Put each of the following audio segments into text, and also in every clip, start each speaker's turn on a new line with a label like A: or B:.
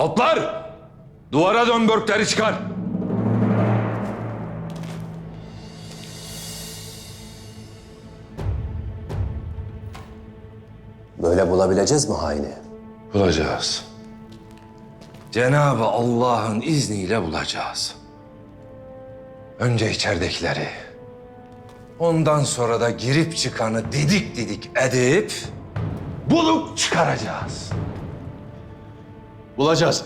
A: Otlar! Duvara dön börkleri çıkar.
B: Böyle bulabileceğiz mi haini?
A: Bulacağız. Cenab-ı Allah'ın izniyle bulacağız. Önce içeridekileri. Ondan sonra da girip çıkanı didik didik edip bulup çıkaracağız.
C: Bulacağız.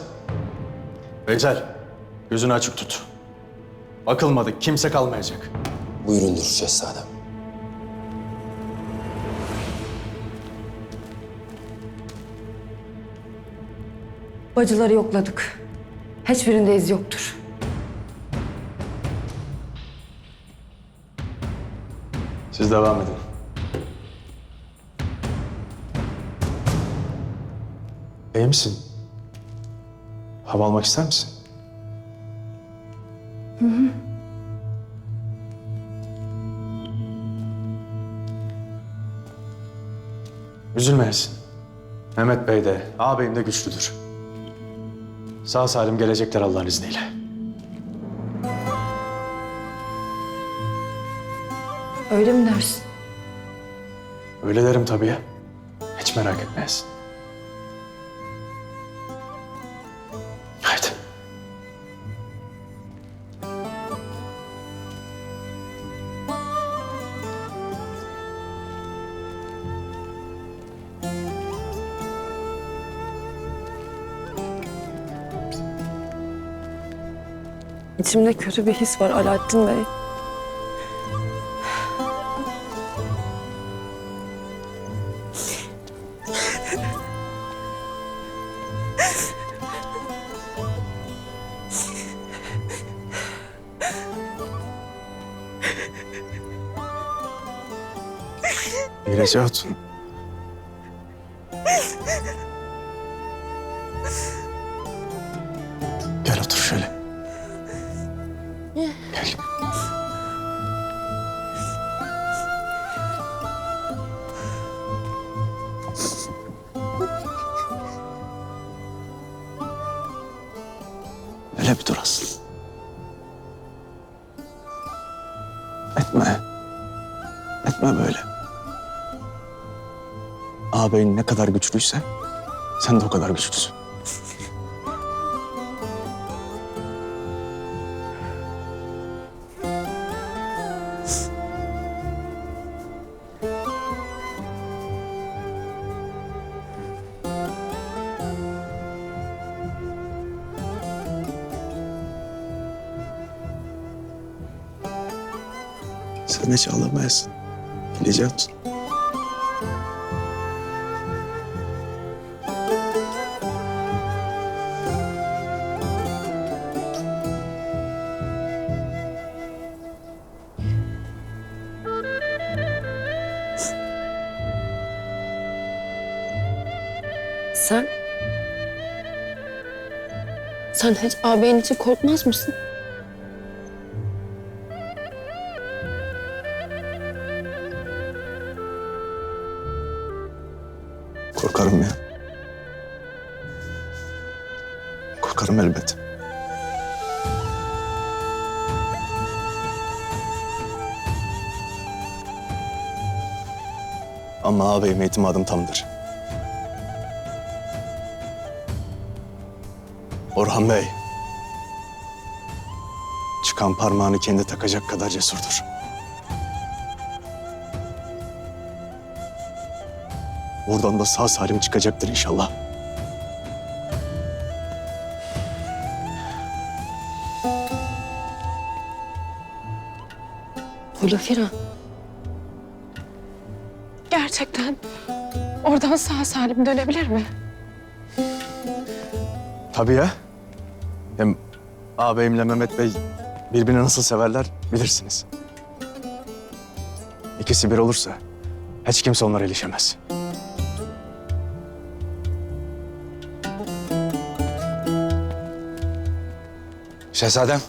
C: Veysel, gözünü açık tut. Bakılmadık, kimse kalmayacak.
B: Buyurundur şehzadem.
D: Bacıları yokladık. Hiçbirinde iz yoktur.
C: Siz devam edin. İyi misin? Hava almak ister misin? Üzülmeyesin. Mehmet Bey de, ağabeyim de güçlüdür. Sağ salim gelecekler Allah'ın izniyle.
D: Öyle mi dersin?
C: Öyle derim tabii ya. Hiç merak etmeyesin.
D: İçimde kötü bir his var Alaaddin Bey.
C: Mireci Hatun. Öyle bir dur asıl. Etme. Etme böyle. Ağabeyin ne kadar güçlüyse sen de o kadar güçlüsün. Sen hiç ağlamayasın. Bileceksin.
D: Sen? Sen hiç ağabeyin için korkmaz mısın?
C: Korkarım ya. Korkarım elbet. Ama ağabeyim itimadım tamdır. Orhan Bey. Çıkan parmağını kendi takacak kadar cesurdur. Buradan da sağ salim çıkacaktır inşallah.
D: Hulafira. Gerçekten oradan sağ salim dönebilir mi?
C: Tabii ya. Hem ağabeyimle Mehmet Bey birbirini nasıl severler bilirsiniz. İkisi bir olursa hiç kimse onlara ilişemez.
A: Şehzadem.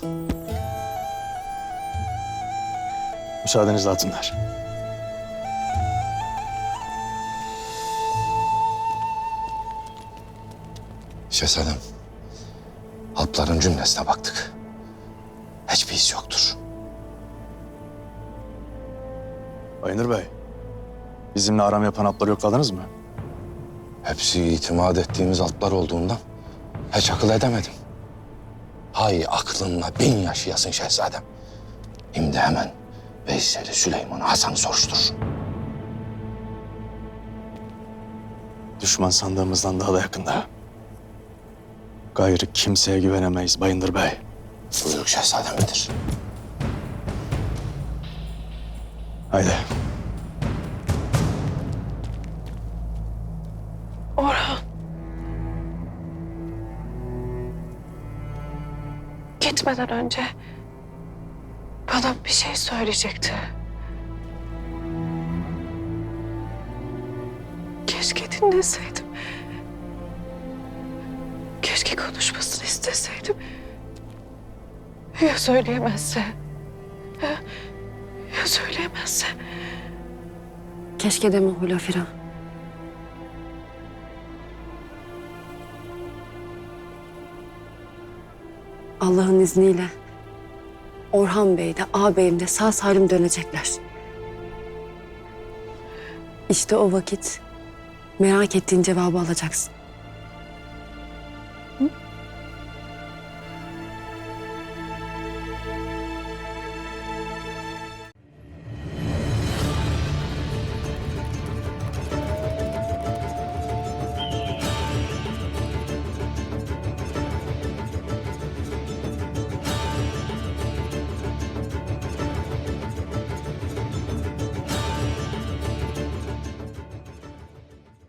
C: Müsaadenizle hatunlar.
A: Şehzadem. Alpların cümlesine baktık. Hiçbir iz yoktur.
C: Bayındır Bey, bizimle aram yapan atları yokladınız mı?
A: Hepsi itimat ettiğimiz altlar olduğundan hiç akıl edemedim. Hay aklınla bin yaşayasın şehzadem. Şimdi hemen Veysel'i, Süleyman'ı, Hasan'ı soruştur.
C: Düşman sandığımızdan daha da yakında. Gayrı kimseye güvenemeyiz Bayındır Bey.
A: Buyruk şehzademdir.
C: Haydi.
D: Gitmeden önce bana bir şey söyleyecekti. Keşke dinleseydim. Keşke konuşmasını isteseydim. Ya söyleyemezse? Ya, ya söyleyemezse?
E: Keşke deme Hulafira. Allah'ın izniyle Orhan Bey de ağabeyim de sağ salim dönecekler. İşte o vakit merak ettiğin cevabı alacaksın.